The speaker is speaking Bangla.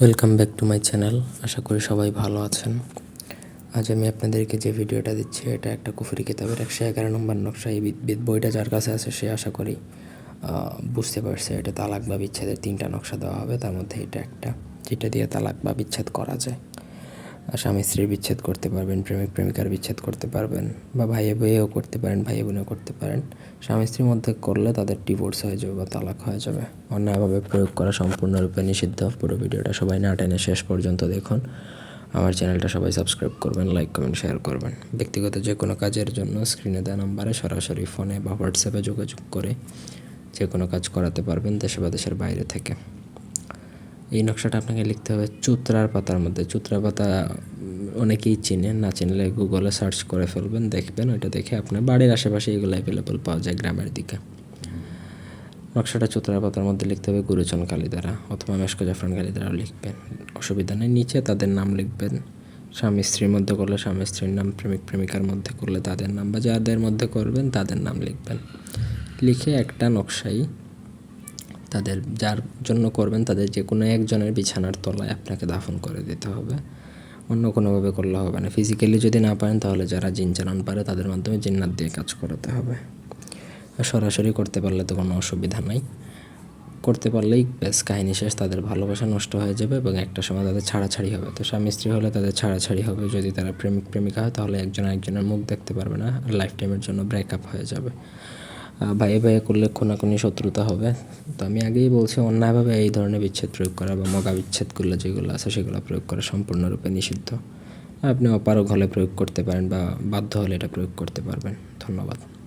Welcome back to my channel আশা করি সবাই ভালো আছেন। আজ আমি আপনাদেরকে যে ভিডিওটা দিচ্ছি, এটা একটা কুফরি কিতাবের একশো এগারো নম্বর নকশা। এই বিদ- বিদ বইটা যার কাছে আছে, সে আশা করি বুঝতে পারছে। এটা তালাক বা বিচ্ছেদের তিনটা নকশা দেওয়া হবে, তার মধ্যে এটা একটা, যেটা দিয়ে তালাক বা বিচ্ছেদ করা যায়। স্বামী স্ত্রীর বিচ্ছেদ করতে পারবেন, প্রেমিক প্রেমিকার বিচ্ছেদ করতে পারবেন বা ভাইয়ে বইয়েও করতে পারেন, ভাইয়ে বোনেও করতে পারেন। স্বামী স্ত্রীর মধ্যে করলে তাদের ডিভোর্স হয়ে যাবে বা তালাক হয়ে যাবে। অন্যায়ভাবে প্রয়োগ করা সম্পূর্ণরূপে নিষিদ্ধ। পুরো ভিডিওটা সবাই না টেনে শেষ পর্যন্ত দেখুন। আমার চ্যানেলটা সবাই সাবস্ক্রাইব করবেন লাইক কমেন্ট শেয়ার করবেন। ব্যক্তিগত যে কোনো কাজের জন্য স্ক্রিনে দেওয়া নাম্বারে সরাসরি ফোনে বা হোয়াটসঅ্যাপে যোগাযোগ করে যে কোনো কাজ করাতে পারবেন দেশে বা দেশের বাইরে থেকে। এই নকশাটা আপনাকে লিখতে হবে চুত্রার পাতার মধ্যে। চুত্রা পাতা অনেকেই চিনেন, না চিনলে গুগলে সার্চ করে ফেলবেন, দেখবেন, ওইটা দেখে আপনার বাড়ির আশেপাশে এগুলো অ্যাভেলেবল পাওয়া যায় গ্রামের দিকে। নকশাটা চুত্রার পাতার মধ্যে লিখতে হবে গুরুচন কালী দ্বারা অথবা মেশকো জাফরান কালী দ্বারাও লিখবেন। অসুবিধা নেই, নিচে তাদের নাম লিখবেন। স্বামী স্ত্রীর মধ্যে করলে স্বামী স্ত্রীর নাম, প্রেমিক প্রেমিকার মধ্যে করলে তাদের নাম বা যাদের মধ্যে করবেন তাদের নাম লিখবেন। লিখে একটা নকশাই তাদের যার জন্য করবেন তাদের যে কোনো একজনের বিছানার তলায় আপনাকে দাফন করে দিতে হবে। অন্য কোনোভাবে করলে হবে না। ফিজিক্যালি যদি না পারেন তাহলে যারা জিন চালান পারে তাদের মাধ্যমে জিন্নাত দিয়ে কাজ করাতে হবে। আর সরাসরি করতে পারলে তো কোনো অসুবিধা নাই। করতে পারলেই ব্যাস, কাহিনী শেষ। তাদের ভালোবাসা নষ্ট হয়ে যাবে এবং একটা সময় তাদের ছাড়াছাড়ি হবে। তো স্বামী স্ত্রী হলে তাদের ছাড়াছাড়ি হবে। যদি তারা প্রেমিক প্রেমিকা হয় তাহলে একজন একজনের মুখ দেখতে পারবে না। আর লাইফ টাইমের জন্য ব্রেকআপ হয়ে যাবে। ভাইয়ে ভাইয়ে করলে খুনাখুনি শত্রুতা হবে। তো আমি আগেই বলছি, অন্যায়ভাবে এই ধরনের বিচ্ছেদ প্রয়োগ করা বা মগা বিচ্ছেদগুলো যেগুলো আছে সেগুলো প্রয়োগ করা সম্পূর্ণরূপে নিষিদ্ধ। আপনি অপারক হলে প্রয়োগ করতে পারেন বা বাধ্য হলে এটা প্রয়োগ করতে পারবেন। ধন্যবাদ।